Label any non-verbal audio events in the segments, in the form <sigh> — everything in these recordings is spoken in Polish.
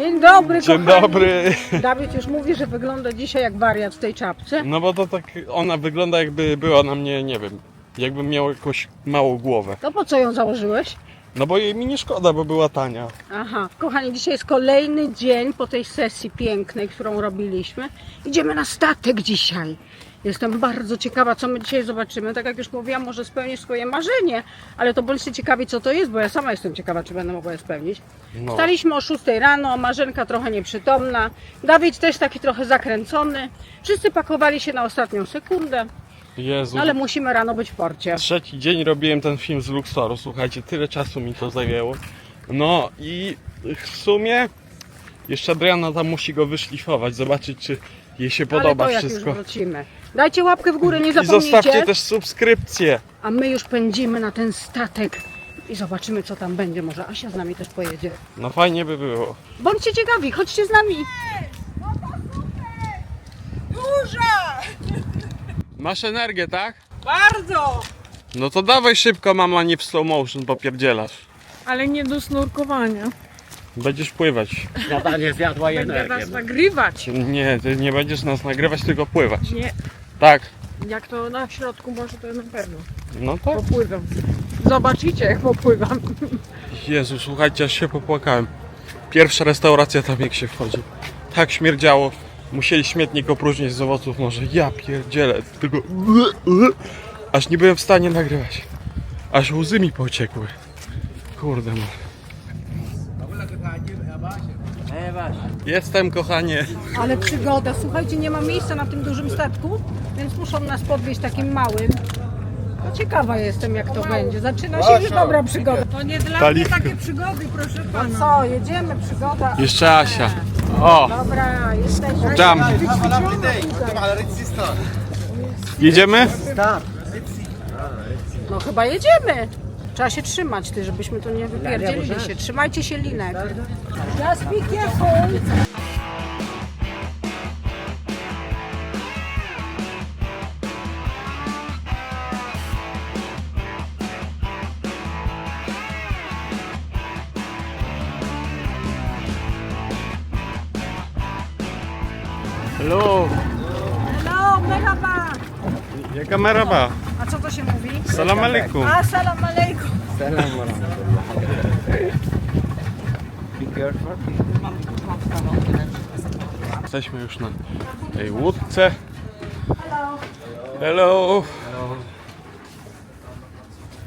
Dzień dobry, Dzień kochani. dobry. <laughs> Dawid już mówi, że wygląda dzisiaj jak wariat w tej czapce. No bo to tak, ona wygląda jakby była na mnie, nie wiem, jakbym miał jakąś małą głowę. To po co ją założyłeś? No bo jej mi nie szkoda, bo była tania. Aha, kochani, dzisiaj jest kolejny dzień po tej sesji pięknej, którą robiliśmy. Idziemy na statek dzisiaj. Jestem bardzo ciekawa, co my dzisiaj zobaczymy. Tak jak już mówiłam, może spełnisz swoje marzenie, ale to bądźcie ciekawi, co to jest, bo ja sama jestem ciekawa, czy będę mogła je spełnić. No. Wstaliśmy o 6 rano, Marzenka trochę nieprzytomna, Dawid też taki trochę zakręcony. Wszyscy pakowali się na ostatnią sekundę, Jezu. ale musimy rano być w porcie. Trzeci dzień robiłem ten film z Luxoru, słuchajcie, tyle czasu mi to zajęło. No i w sumie jeszcze Adriana tam musi go wyszlifować, zobaczyć czy jej się podoba ale to jak wszystko. już wrócimy. Dajcie łapkę w górę, nie I zapomnijcie. zostawcie też subskrypcję. A my już pędzimy na ten statek i zobaczymy, co tam będzie. Może Asia z nami też pojedzie. No fajnie by było. Bądźcie ciekawi, chodźcie z nami. Duża! Masz energię, tak? Bardzo! No to dawaj szybko, mama, nie w slow motion, popierdzielasz. Ale nie do snurkowania. Będziesz pływać. Śniadanie zjadła i Będę energię. was nagrywać. Nie, ty nie będziesz nas nagrywać, tylko pływać. Nie, Tak. jak to na środku może to na pewno. No tak. Popływam. Zobaczycie jak popływam. Jezu, słuchajcie, aż się popłakałem. Pierwsza restauracja tam jak się wchodzi. Tak śmierdziało. Musieli śmietnik opróżnić z owoców może. Ja pierdzielę. Tylko... Aż nie byłem w stanie nagrywać. Aż łzy mi pociekły. Kurde no. Jestem, kochanie. Ale przygoda, słuchajcie, nie ma miejsca na tym dużym statku, więc muszą nas podwieźć takim małym. No ciekawa jestem, jak to będzie. Zaczyna się już dobra przygoda. To nie dla mnie takie przygody, proszę No pana. co, jedziemy, przygoda. Jeszcze Asia. O, Dobra, jesteśmy. tam. Jedziemy? No chyba jedziemy. Trzeba się trzymać, ty, żebyśmy tu nie wypierdzielili się. Trzymajcie się linek. Just be careful. Hello. Hello, merhaba. Jaka meraba? A co to się mówi? Salam alaikum. A, salam alejkum. Jesteśmy już na tej łódce. Hello.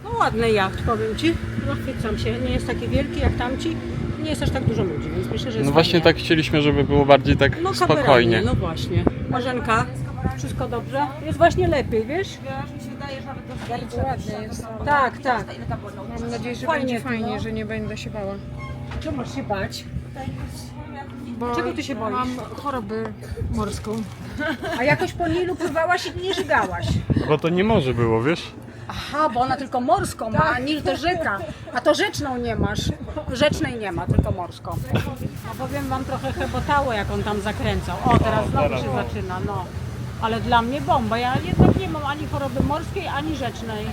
No ładny jacht, powiem Ci. Zachwycam się. Nie jest taki wielki jak tamci. Nie jest aż tak dużo ludzi, więc myślę, że jest No właśnie fajnie. tak chcieliśmy, żeby było bardziej tak no, spokojnie. No właśnie. Marzenka, wszystko dobrze? Jest właśnie lepiej, wiesz? Bardzo ładnie jest. Tak, tak. Mam nadzieję, że Fajnie będzie fajnie, no. że nie będę się bała. Czemu masz się bać? Bo Czego ty się boisz? Mam chorobę morską. A jakoś po Nilu pływałaś i nie żygałaś. Bo to nie może było, wiesz? Aha, bo ona tylko morską ma, a Nil to rzeka. A to rzeczną nie masz. Rzecznej nie ma, tylko morską. No powiem wam trochę chebotało, jak on tam zakręcał. O, teraz znowu się zaczyna, no. Ale dla mnie bomba. Ja jednak nie mam ani choroby morskiej, ani rzecznej.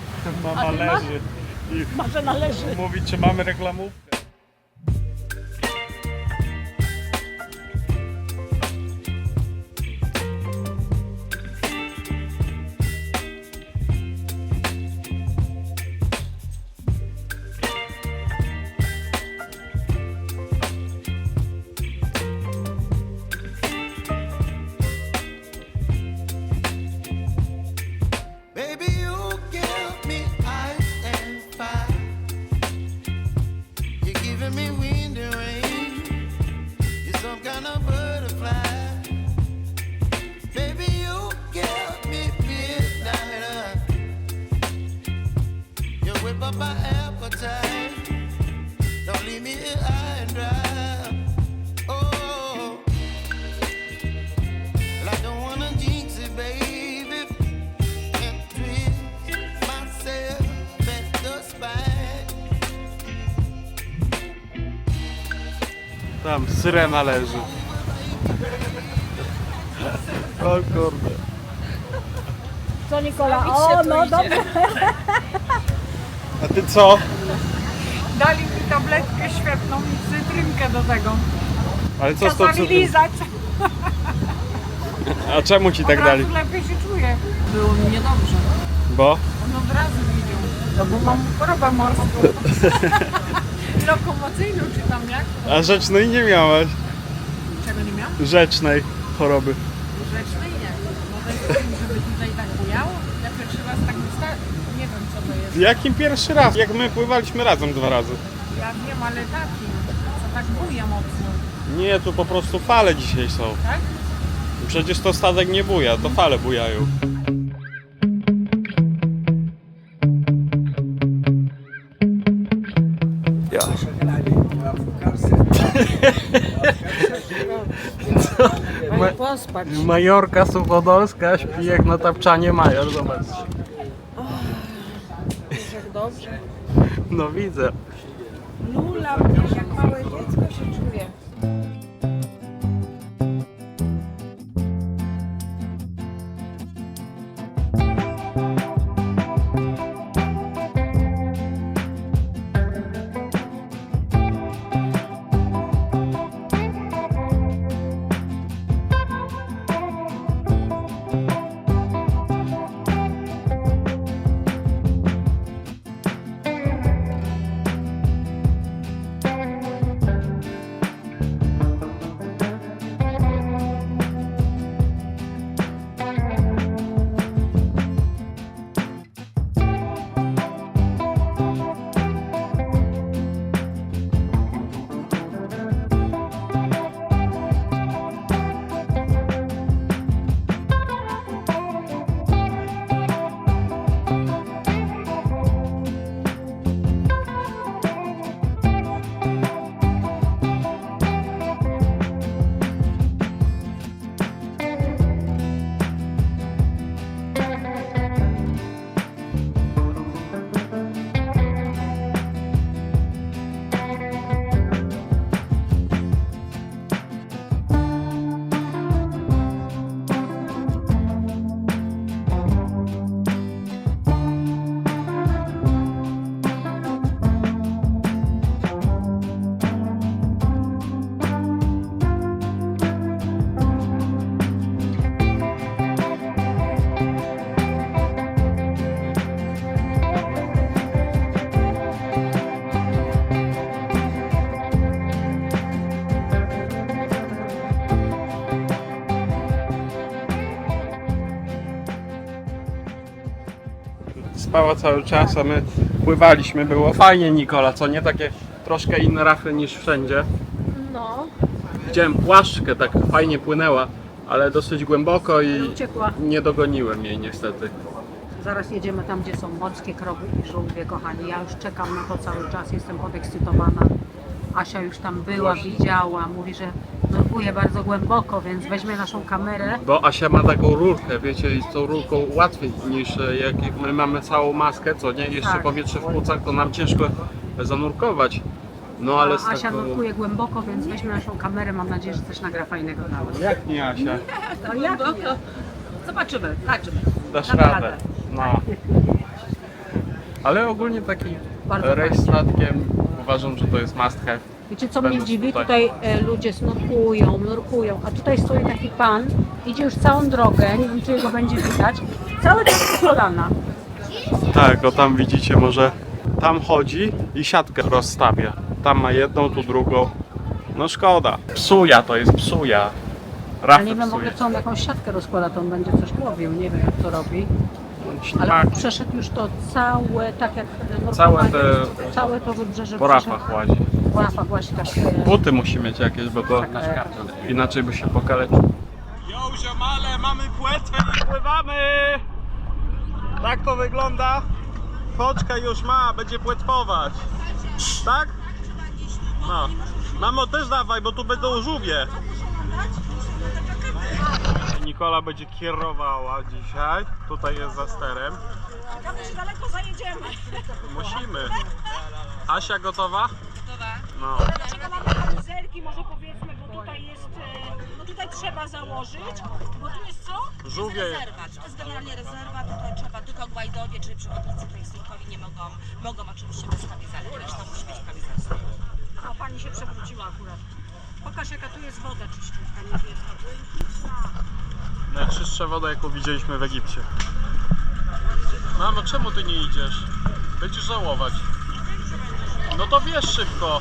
A ty masz? i Może należy. mówi, czy mamy reklamówkę. Syrena leży. O kurde. Co Nikola? O, no dobrze. A ty co? Dali mi tabletkę świetną i cytrynkę do tego. Ale co z tą Kazali lizać. A czemu ci tak dali? razu lepiej się czuję. Było mi niedobrze. Bo? On od razu widział. No bo mam chorobę morską. <laughs> Lokomocyjną czy tam jak? A rzecznej nie miałaś. Czego nie miałam? Rzecznej choroby. Rzecznej nie. Może żeby tutaj tak bujało? Ja pierwszy raz tak wystałem. Nie wiem co to jest. Jakim pierwszy raz? Jak my pływaliśmy razem dwa razy. Ja wiem, ale taki. Co tak buja mocno. Nie, tu po prostu fale dzisiaj są. Tak? Przecież to statek nie buja, to fale bujają. Pospać. Majorka Suchodolska śpi jak na tapczanie major. Jak dobrze. No widzę. Lula, Cały czas, a my pływaliśmy. Było fajnie, Nikola, co nie? Takie troszkę inne rafy niż wszędzie. No. Widziałem płaszczkę, tak fajnie płynęła, ale dosyć głęboko i Uciekła. nie dogoniłem jej niestety. Zaraz jedziemy tam, gdzie są morskie krowy i żółwie, kochani. Ja już czekam na to cały czas, jestem podekscytowana. Asia już tam była, widziała, mówi, że nurkuje bardzo głęboko, więc weźmie naszą kamerę. Bo Asia ma taką rurkę, wiecie, i z tą rurką łatwiej niż e, jak my mamy całą maskę, co nie? Jeszcze Tak. powietrze w płucach, to nam ciężko zanurkować. No ale z A Asia taką... nurkuje głęboko, więc weźmie naszą kamerę. Mam nadzieję, że coś nagra fajnego dla. Jak nie Asia? <laughs> No jak nie? Zobaczymy, zobaczymy. Dasz Dam radę. radę. No. Ale ogólnie taki Bardzo rejs fajnie. statkiem uważam, że to jest must have. Wiecie co mnie dziwi? tutaj. Tutaj e, ludzie nurkują, nurkują, a tutaj stoi taki pan, idzie już całą drogę, nie wiem czy jego będzie widać, cały czas po kolana. Tak, o tam widzicie może tam chodzi i siatkę rozstawia. Tam ma jedną, tu drugą. No szkoda. Psuja to jest psuja. Ale nie wiem, psuje. może co on jakąś siatkę rozkłada, to on będzie coś łowił, nie wiem jak to robi. Ale Tak, on przeszedł już to całe, tak jak e, Całe te- całe to wybrzeże po przeszedł. rafach łazi. Tak. e, Buty musi mieć jakieś, bo to inaczej by się pokaleczył. Jo, ziomale, mamy płetwę i pływamy! Tak to wygląda. Foczka już ma, będzie płetwować. Tak? No. Mamo, też dawaj, bo tu będą żółwie. Nikola będzie kierowała dzisiaj. Tutaj jest za sterem. daleko zajedziemy. Musimy. Asia gotowa? No. Kamizelki, może powiedzmy, bo tutaj jest, e, no tutaj trzeba założyć, bo tu jest co? Żółwie. Rezerwat. To jest generalnie rezerwat, tutaj trzeba tylko Gwajdowie, czyli przewodnicy krajstronkowi nie mogą, mogą oczywiście bez kamizelki, reszta musi być w kamizelce. A pani się przewróciła akurat. Pokaż jaka tu jest woda czyściutka niebieska. Błękitna. Najczystsza woda, jaką widzieliśmy w Egipcie. Mamo, czemu ty nie idziesz? Będziesz żałować. No to wiesz szybko.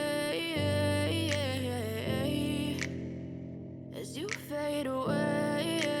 Fade away.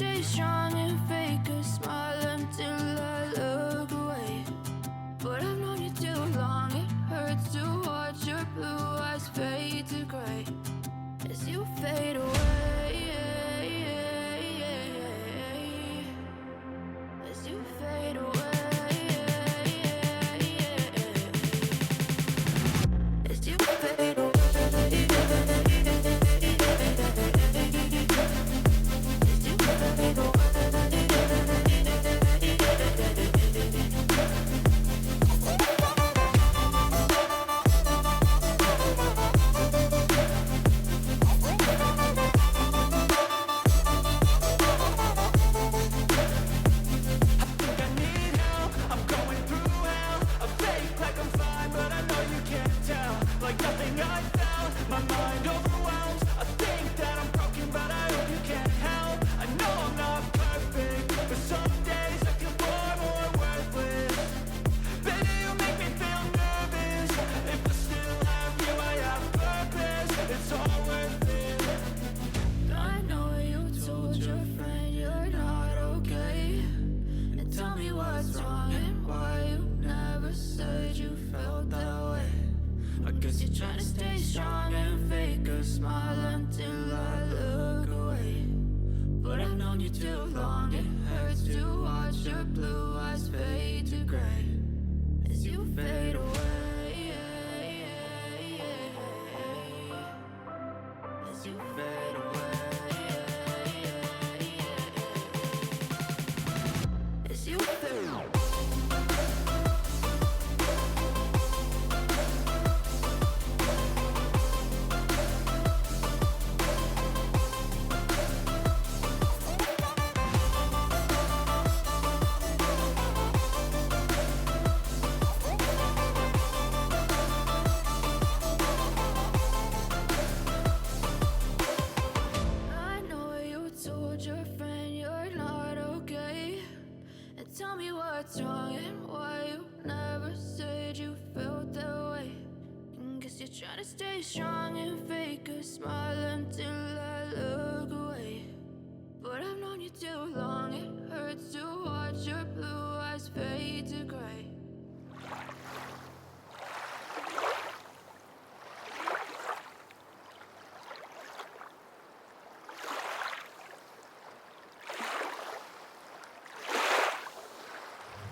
stay strong. too vero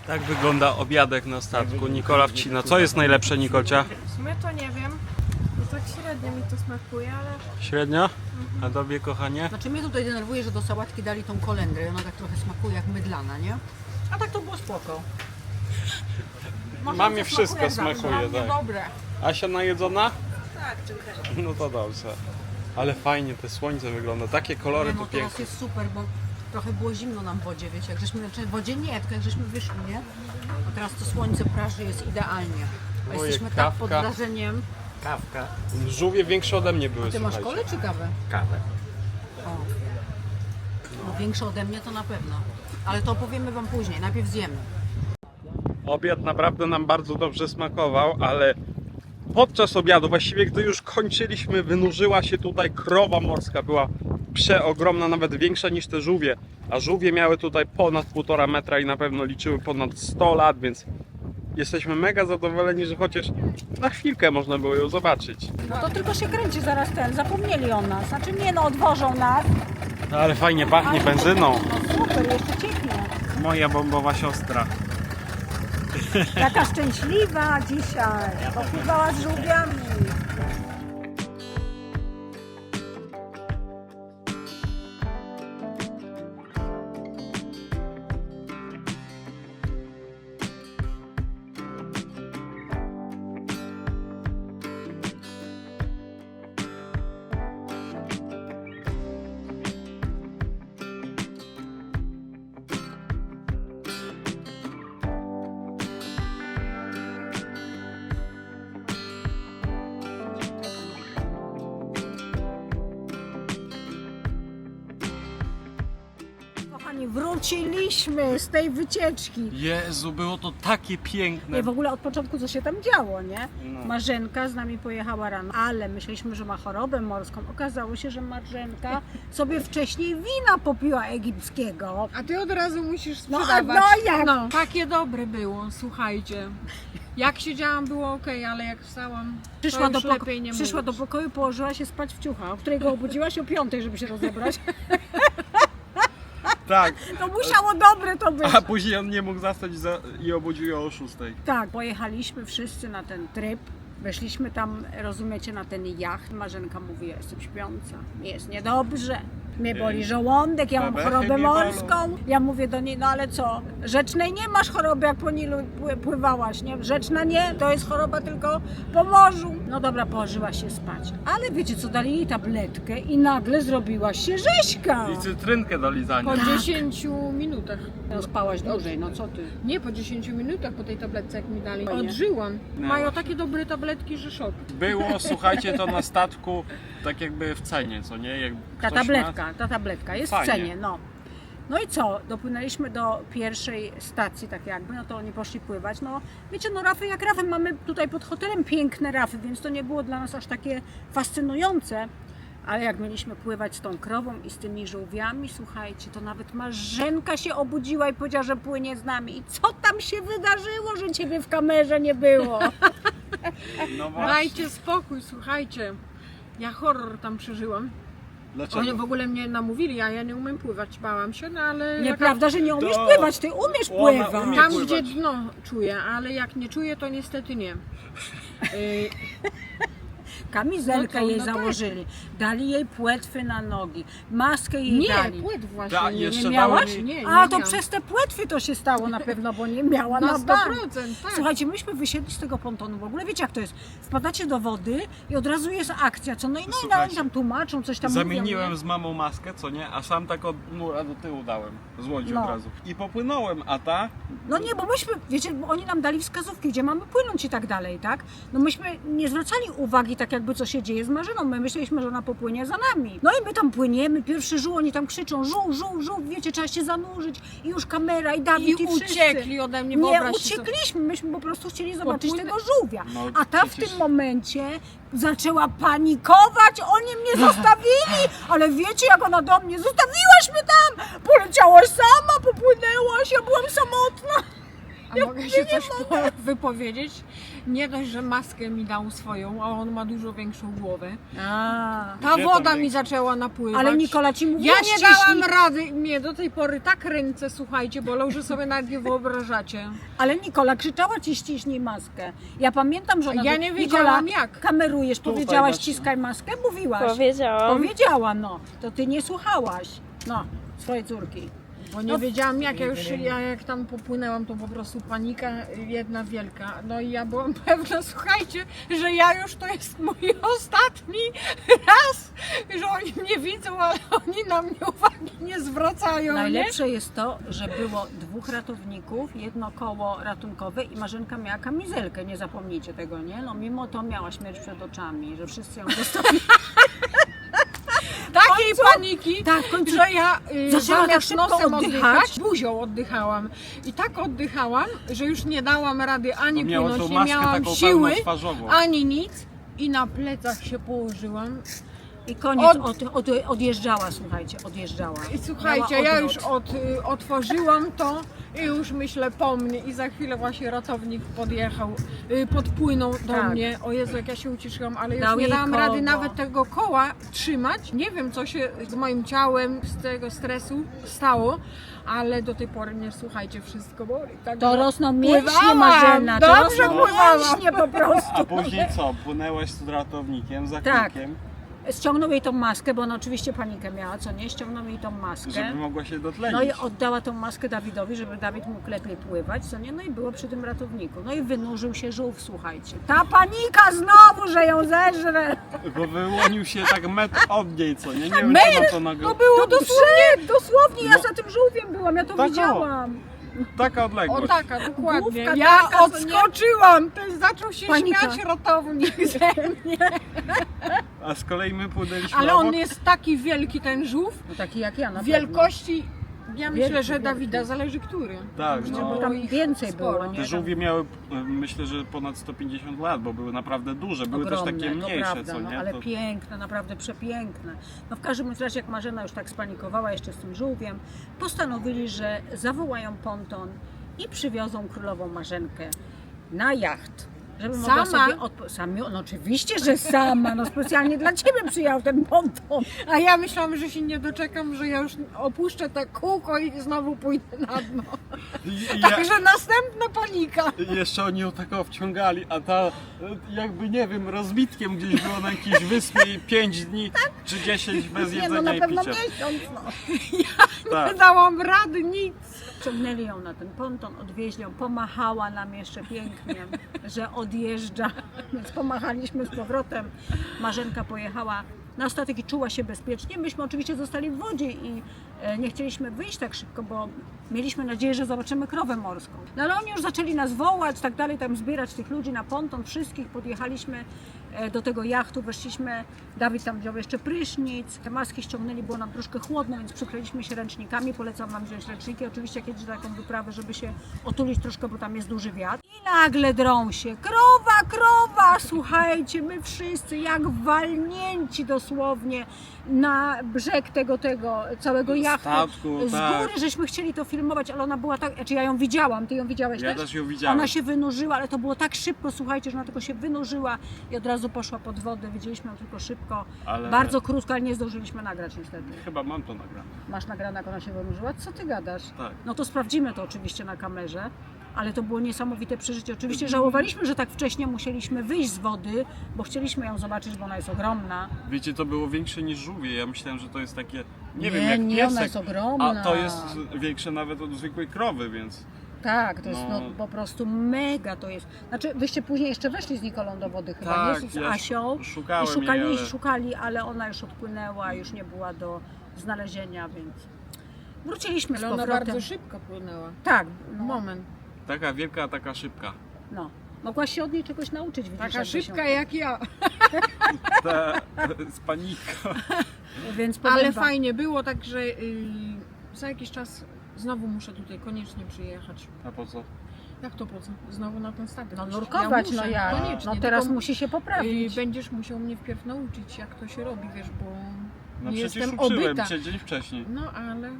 Tak wygląda obiadek na statku. Nikola wcina. Co jest najlepsze, Nikolcia? W sumie to nie wiem. No tak średnio mi to smakuje, ale Średnio? A tobie, kochanie? Znaczy mnie tutaj denerwuje, że do sałatki dali tą kolendrę i ona tak trochę smakuje jak mydlana, nie? A tak to było spoko. Mamie wszystko smakuje, tak. Dobre. Asia najedzona? Tak, No to dobrze. Ale fajnie te słońce wygląda, takie kolory no tu teraz piękne. jest super, bo trochę było zimno nam w wodzie, wiecie, jak żeśmy, znaczy w wodzie nie, tylko jak żeśmy wyszli, nie? A teraz to słońce praży jest idealnie. A jesteśmy tak pod kawka. wrażeniem. Kawka, Żółwie większe ode mnie były, Ty masz słuchajcie. kole czy kawę? kawę. O. No większe ode mnie to na pewno. Ale to opowiemy wam później, najpierw zjemy. Obiad naprawdę nam bardzo dobrze smakował, ale podczas obiadu, właściwie gdy już kończyliśmy, wynurzyła się tutaj krowa morska. Była przeogromna, nawet większa niż te żółwie. A żółwie miały tutaj ponad 1,5 metra i na pewno liczyły ponad 100 lat, więc jesteśmy mega zadowoleni, że chociaż na chwilkę można było ją zobaczyć. No to tylko się kręci zaraz ten, zapomnieli o nas. Znaczy nie no, odwożą nas. Ale fajnie pachnie benzyną. No super, jeszcze cieknie. Moja bombowa siostra. Taka szczęśliwa dzisiaj. Popływała z żółwiami. Wróciliśmy z tej wycieczki. Jezu, było to takie piękne. Nie, w ogóle od początku co się tam działo, nie? No. Marzenka z nami pojechała rano, ale myśleliśmy, że ma chorobę morską. Okazało się, że Marzenka sobie wcześniej wina popiła egipskiego. A ty od razu musisz No, a sprzedawać. no jak? No, takie dobre było, słuchajcie. Jak siedziałam było ok, ale jak wstałam, Przyszła, to do, już poko- lepiej nie przyszła do mówić. pokoju, położyła się spać w ciucha, o której go obudziłaś o piątej, żeby się rozebrać. <laughs> Tak, To musiało dobre to być. a później on nie mógł zastać za... i obudził ją o 6. Tak, pojechaliśmy wszyscy na ten tryb. Weszliśmy tam, rozumiecie, na ten jacht. Marzenka mówi, ja jestem śpiąca, mi jest niedobrze, mnie boli żołądek, ja mam chorobę mnie bolą. morską. Ja mówię do niej, no ale co, rzecznej nie masz choroby, jak po Nilu pły- pływałaś, nie? Rzeczna nie, to jest choroba tylko po morzu. No dobra, położyła się spać. Ale wiecie co, dali jej tabletkę i nagle zrobiła się rzeźka. I cytrynkę do lizania. Po 10 minutach. No spałaś dłużej, no co ty? Nie, po 10 minutach po tej tabletce jak mi dali. Fajnie. Odżyłam. No. Mają takie dobre tabletki, że szok. Było, <laughs> słuchajcie, to na statku tak jakby w cenie, co nie? Jak Ta ktoś tabletka, ta tabletka jest Fajnie. w cenie, no. No i co? Dopłynęliśmy do pierwszej stacji, tak jakby, no to oni poszli pływać. No wiecie, no rafy jak rafy, mamy tutaj pod hotelem piękne rafy, więc to nie było dla nas aż takie fascynujące. Ale jak mieliśmy pływać z tą krową i z tymi żółwiami, słuchajcie, to nawet Marzenka się obudziła i powiedziała, że płynie z nami. I co tam się wydarzyło, że ciebie w kamerze nie było? <laughs> No właśnie. Dajcie spokój, słuchajcie. Ja horror tam przeżyłam. Dlaczego? Oni w ogóle mnie namówili, a ja nie umiem pływać. Bałam się, no ale... Nieprawda, że nie umiesz To- pływać, ty umiesz Ona pływać. umie. Tam, pływać. gdzie dno czuję, ale jak nie czuję, to niestety nie. Yy, Kamizelkę No to- jej no tak. założyli, dali jej płetwy na nogi, maskę jej nie, dali. płyt właśnie. Da, nie, jeszcze Nie miałaś? mi- nie, nie A, to miałam. przez te płetwy to się stało na pewno, bo nie miała na, Na bank. 100%, tak. Słuchajcie, myśmy wysiedli z tego pontonu, w ogóle wiecie jak to jest, wpadacie do wody i od razu jest akcja, co no i no, i no, oni Słuchajcie, tam tłumaczą, coś tam Zamieniłem mówią, z mamą maskę, co nie? A sam tak od nura do tyłu dałem. Z łodzi No. od razu. I popłynąłem, a ta... No nie, bo myśmy, wiecie, bo oni nam dali wskazówki, gdzie mamy płynąć i tak dalej, tak? No myśmy nie zwracali uwagi tak jakby co się dzieje z Marzyną, my myśleliśmy, że ona popłynie za nami. No i my tam płyniemy, pierwszy żół, oni tam krzyczą, żół, żół, żół, wiecie, trzeba się zanurzyć i już kamera i Dawid i, I wszyscy. uciekli ode mnie, Nie uciekliśmy, myśmy po prostu chcieli zobaczyć Popłynę- tego żółwia. No, A ta w tym momencie zaczęła panikować, oni mnie <laughs> zostawili, ale wiecie jak ona do mnie, zostawiłaś mnie tam, poleciałaś sama, popłynęłaś, ja byłam samotna. A mogę się coś po- wypowiedzieć? Nie dość, że maskę mi dał swoją, a on ma dużo większą głowę. A, Ta Gdzie woda mi większa? zaczęła napływać. ale Nikola ci mówiła Ja nie dałam rady, mnie do tej pory tak ręce, słuchajcie, bolą, że sobie nawet nie wyobrażacie. Ale Nikola krzyczała ci ściśnij maskę. Ja pamiętam, że ona... Ja nie Nikola, wiedziałam jak. kamerujesz, powiedziałaś ściskaj maskę, mówiłaś. Powiedziałam. Powiedziała, no. To ty nie słuchałaś. No, swojej córki. Bo nie No, wiedziałam jak, ja już ja jak tam popłynęłam, to po prostu panika jedna wielka. No i ja byłam <laughs> pewna, słuchajcie, że ja już to jest mój <laughs> ostatni raz, że oni mnie widzą, ale oni na mnie uwagi nie zwracają. Nie? Najlepsze jest to, że było dwóch ratowników, jedno koło ratunkowe i Marzenka miała kamizelkę, nie zapomnijcie tego, nie? No mimo to miała śmierć przed oczami, że wszyscy ją dostali. <laughs> Takiej paniki, Tak, w końcu że ja y, zaczęła tak zamiast szybko nosem oddychać. oddychać, buzią oddychałam. I tak oddychałam, że już nie dałam rady ani miała płynąć, nie maskę miałam taką siły, ani nic. I na plecach się położyłam. I koniec, Od- od, od, odjeżdżała, słuchajcie, odjeżdżała. I słuchajcie, ja już od, y, otworzyłam to i już myślę po mnie i za chwilę właśnie ratownik podjechał, y, podpłynął do Tak. mnie. O Jezu, jak ja się ucieszyłam, ale już Dał nie jej dałam koło. rady nawet tego koła trzymać. Nie wiem, co się z moim ciałem z tego stresu stało, ale do tej pory nie słuchajcie, wszystko boli. Tak To rosną mięśnie, Pływałam, Marzena, to dobrze rosną pływałam. mięśnie po prostu. A później co? Płynęłaś z ratownikiem, za Tak. kółkiem, Ściągnął jej tą maskę, bo ona oczywiście panikę miała, co nie? Ściągnął jej tą maskę. żeby mogła się dotlenić. No i oddała tą maskę Dawidowi, żeby Dawid mógł lepiej pływać, co nie? No i było przy tym ratowniku. No i wynurzył się żółw, słuchajcie. Ta panika znowu, że ją zeżre! Bo wyłonił się tak metr od niej, co nie? Nie wiem, Metr? czy na to nago... No było dosłownie, dosłownie, ja No. za tym żółwiem byłam, ja to Tak, o. widziałam. Taka O odległość. taka, dokładnie. Główka ja taka, odskoczyłam, to jest, zaczął się Panika. śmiać ratownik ze mnie. A z kolei my płynęliśmy Ale obok. on jest taki wielki ten żółw, No taki jak ja na pewno. wielkości, ja myślę, Wielki, że wielki. Dawida, zależy który. Tak, No, no. bo tam więcej Sporo. było, nie? Te żółwie miały, e, myślę, że ponad 150 lat, bo były naprawdę duże. Były Ogromne, też takie to mniejsze, prawda, co no, nie? ale To- piękne, naprawdę przepiękne. No w każdym razie, jak Marzena już tak spanikowała jeszcze z tym żółwiem, postanowili, że zawołają ponton i przywiozą królową Marzenkę na jacht. Żeby mogła Sama? sobie odpo- Sami, no oczywiście, że sama, no specjalnie dla Ciebie przyjechał ten ponton. A ja myślałam, że się nie doczekam, że ja już opuszczę te kółko i znowu pójdę na dno. I, i ja, Także następna panika. i jeszcze oni ją tak wciągali, a ta e, jakby, nie wiem, rozbitkiem gdzieś była na jakiejś wyspie 5 dni czy 10 bez Nie, no jedzenia na i pewno picia. miesiąc, no. Nie Tak. dałam rady, nic. Ciągnęli ją na ten ponton, odwieźli ją, pomachała nam jeszcze pięknie, że odjeżdża, <laughs> więc pomachaliśmy z powrotem. Marzenka pojechała na statek i czuła się bezpiecznie. Myśmy oczywiście zostali w wodzie i e, nie chcieliśmy wyjść tak szybko, bo mieliśmy nadzieję, że zobaczymy krowę morską. No ale oni już zaczęli nas wołać, tak dalej, tam zbierać tych ludzi na ponton, wszystkich podjechaliśmy e, do tego jachtu, weszliśmy, Dawid tam wziął jeszcze prysznic, te maski ściągnęli, było nam troszkę chłodno, więc przykryliśmy się ręcznikami, polecam Wam wziąć ręczniki, oczywiście na taką wyprawę, żeby się otulić troszkę, bo tam jest duży wiatr. I nagle drą się, krowa, krowa, słuchajcie, my wszyscy jak walnięci dosłownie na brzeg tego, tego całego jachtu. Statku, Z tak. góry żeśmy chcieli to filmować, ale ona była tak, znaczy ja ją widziałam, Ty ją widziałeś Ja też ją widziałem. Ona się wynurzyła, ale to było tak szybko, słuchajcie, że ona tylko się wynurzyła i od razu poszła pod wodę. Widzieliśmy ją tylko szybko, Ale- bardzo krótko, ale nie zdążyliśmy nagrać niestety. Chyba mam to nagrane. Masz nagrane, jak ona się wynurzyła? Co ty gadasz? Tak. No to sprawdzimy to oczywiście na kamerze, ale to było niesamowite przeżycie. Oczywiście żałowaliśmy, że tak wcześnie musieliśmy wyjść z wody, bo chcieliśmy ją zobaczyć, bo ona jest ogromna. Wiecie, to było większe niż żółwie. Ja myślałem, że to jest takie, nie, wiem, jak nie, piesek. ona jest ogromna. A to jest większe nawet od zwykłej krowy, więc... Tak, to jest no. No. po prostu mega to jest. Znaczy, wyście później jeszcze weszli z Nikolą do wody chyba, Tak, nie? Z ja Asią. szukałem I szukali, jej, ale- szukali, ale ona już odpłynęła, już nie była do znalezienia, więc wróciliśmy Ale z ona powrotem. bardzo szybko płynęła. Tak, no, Moment. Taka wielka, taka szybka. no. Mogłaś się od niej czegoś nauczyć, widzisz, Taka szybka się... jak ja. <laughs> Ta, z paniką. <laughs> Więc powiem Ale wam- fajnie było, także yy, za jakiś czas znowu muszę tutaj koniecznie przyjechać. A po co? Jak to po co? Znowu na ten statek. No nurkować, muszę, no ja. Koniecznie. No teraz tylko, musi się yy, poprawić. Będziesz musiał mnie wpierw nauczyć, jak to się robi, wiesz, bo No nie przecież jestem uczyłem obyta. cię dzień wcześniej. No ale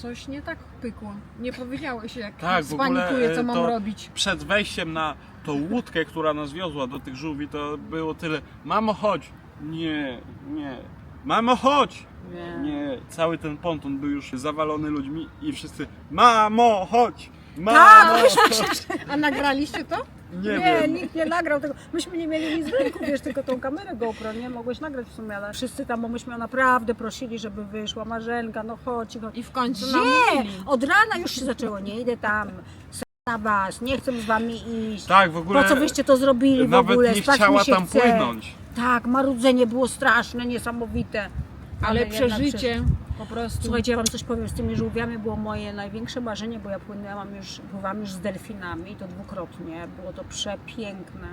coś nie tak pykło. Nie powiedziałeś, jak Tak, spanikuję, co e, mam to- robić. Przed wejściem na tą łódkę, która nas wiozła do tych żółwi, to było tyle. Mamo, chodź! Nie, nie. Mamo, chodź! Nie. Nie. Cały ten ponton był już zawalony ludźmi i wszyscy Mamo, chodź! Mamo! A nagraliście to? Nie Nie, wiem. nikt nie nagrał tego. Myśmy nie mieli nic w ręku, wiesz, tylko tą kamerę GoPro, nie? Mogłeś nagrać w sumie, ale wszyscy tam, bo myśmy ją naprawdę prosili, żeby wyszła. Marzenka, no chodź. chodź. I w końcu Nie, namówili. od rana już się zaczęło, nie idę tam, s- na was, nie chcę z wami iść. Tak, w ogóle Po co wyście to zrobili w nawet ogóle? nie Spać chciała mi się tam chce. płynąć. Tak, marudzenie było straszne, niesamowite. Ale jednak przeżycie po prostu. Słuchajcie, ja wam coś powiem, z tymi żółwiami było moje największe marzenie, bo ja płynęłam już, pływałam już z delfinami, to dwukrotnie, było to przepiękne.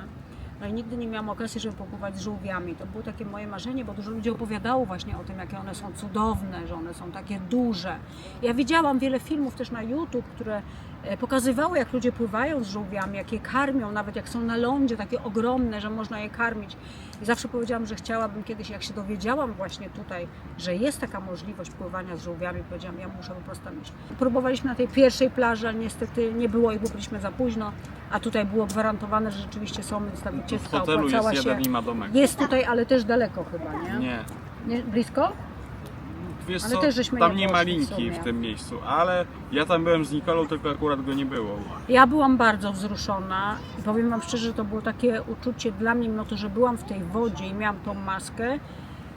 No i nigdy nie miałam okazji, żeby popływać z żółwiami. To było takie moje marzenie, bo dużo ludzi opowiadało właśnie o tym, jakie one są cudowne, że one są takie duże. Ja widziałam wiele filmów też na YouTube, które pokazywały, jak ludzie pływają z żółwiami, jak je karmią, nawet jak są na lądzie, takie ogromne, że można je karmić. I zawsze powiedziałam, że chciałabym kiedyś, jak się dowiedziałam właśnie tutaj, że jest taka możliwość pływania z żółwiami, powiedziałam, ja muszę po prostu tam iść. Próbowaliśmy na tej pierwszej plaży, ale niestety nie było ich, bo byliśmy za późno, a tutaj było gwarantowane, że rzeczywiście są, więc ta W hotelu jest się. jeden i ma domek. Jest tutaj, ale też daleko chyba, nie? Nie. nie blisko? Wiesz Ale co, też żeśmy tam nie nie ma poszli w linki sumie. w tym miejscu, ale ja tam byłem z Nikolą, tylko akurat go nie było. Ja byłam bardzo wzruszona i powiem Wam szczerze, że to było takie uczucie dla mnie, mimo to, że byłam w tej wodzie i miałam tą maskę.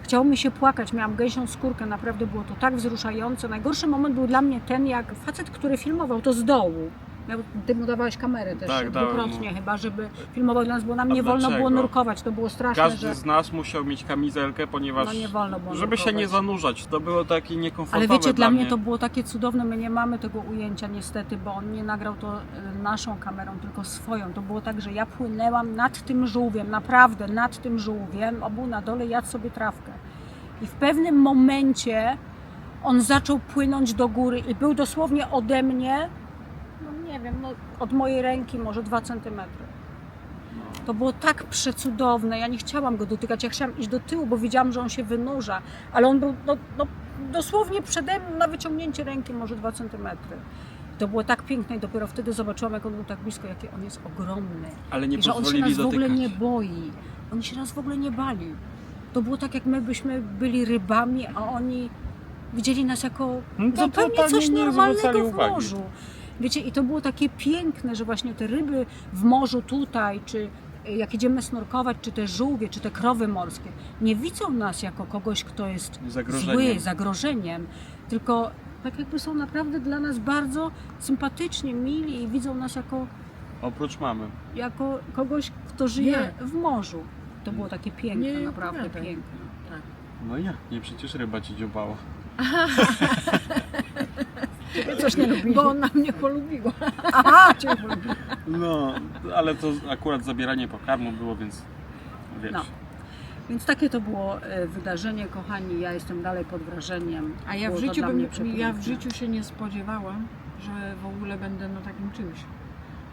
Chciało mi się płakać, miałam gęsią skórkę, naprawdę było to tak wzruszające. Najgorszy moment był dla mnie ten, jak facet, który filmował to z dołu. Miał, ty mu dawałeś kamerę też Tak, dałem dwukrotnie mu. chyba, żeby filmował dla nas, bo nam nie wolno było nurkować, to było straszne, Każdy że z nas musiał mieć kamizelkę, ponieważ no nie wolno było żeby się nurkować. nie zanurzać, to było takie niekomfortowe Ale wiecie, dla mnie to było takie cudowne. My nie mamy tego ujęcia niestety, bo on nie nagrał to e, naszą kamerą, tylko swoją. To było tak, że ja płynęłam nad tym żółwiem, naprawdę nad tym żółwiem, był na dole, jadł sobie trawkę. I w pewnym momencie on zaczął płynąć do góry i był dosłownie ode mnie, no nie wiem, no, od mojej ręki może dwa centymetry. To było tak przecudowne. Ja nie chciałam go dotykać. Ja chciałam iść do tyłu, bo wiedziałam, że on się wynurza. Ale on był no, no, dosłownie przede mną na wyciągnięcie ręki, może dwa centymetry. To było tak piękne i dopiero wtedy zobaczyłam, jak on był tak blisko, jaki on jest ogromny. ale nie I że on się nas w ogóle dotykać. nie boi. Oni się nas w ogóle nie bali. To było tak, jak my byśmy byli rybami, a oni widzieli nas jako No to zupełnie totalnie coś normalnego w uwagi. Wiecie, i to było takie piękne, że właśnie te ryby w morzu tutaj, czy jak idziemy snorkować, czy te żółwie, czy te krowy morskie, nie widzą nas jako kogoś, kto jest Zagrożeniem. zły, zagrożeniem, tylko tak jakby są naprawdę dla nas bardzo sympatyczni, mili i widzą nas jako, Oprócz mamy. jako kogoś, kto żyje Nie. w morzu. To było takie piękne, Nie, naprawdę piękne. Tak. No jak? Nie, przecież ryba ci dziobała. <laughs> Coś nie lubili. Bo ona mnie polubiła. Aha, cię lubi. No, ale to akurat zabieranie pokarmu było, więc wiesz. No. Więc takie to było e, wydarzenie, kochani. Ja jestem dalej pod wrażeniem. A ja w, Było to życiu dla bym, ja w przepiękne. życiu się nie spodziewałam, że w ogóle będę na takim czymś.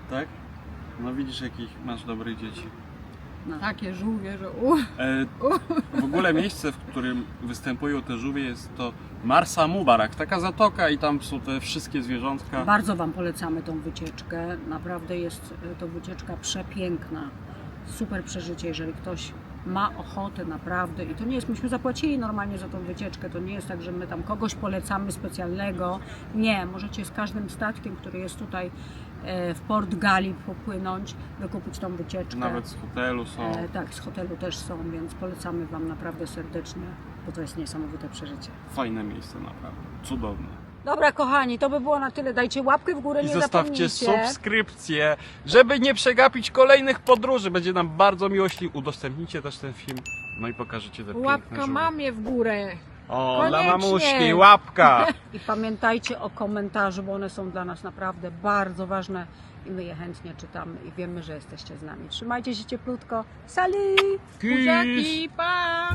Tak? No widzisz, jakich masz dobrych dzieci. Takie żółwie, że u, E, w ogóle miejsce, w którym występują te żółwie jest to Marsa Mubarak, taka zatoka i tam są te wszystkie zwierzątka. Bardzo Wam polecamy tą wycieczkę. Naprawdę jest e, to wycieczka przepiękna. Super przeżycie, jeżeli ktoś ma ochotę naprawdę. I to nie jest, myśmy zapłacili normalnie za tą wycieczkę. To nie jest tak, że my tam kogoś polecamy specjalnego. Nie, możecie z każdym statkiem, który jest tutaj w Port Gali popłynąć, wykupić tą wycieczkę. Nawet z hotelu są. E, tak, z hotelu też są, więc polecamy Wam naprawdę serdecznie, bo to jest niesamowite przeżycie. Fajne miejsce naprawdę. Cudowne. Dobra, kochani, to by było na tyle. Dajcie łapkę w górę, I nie zostawcie zapomnijcie. subskrypcję, żeby nie przegapić kolejnych podróży. Będzie nam bardzo miło, jeśli udostępnicie też ten film. No i pokażecie te piękne łapka żółwie. mamie w górę. O, dla mamuśki, łapka! <laughs> I pamiętajcie o komentarzu, bo one są dla nas naprawdę bardzo ważne i my je chętnie czytamy i wiemy, że jesteście z nami. Trzymajcie się cieplutko. Sali! Buziaki, pa!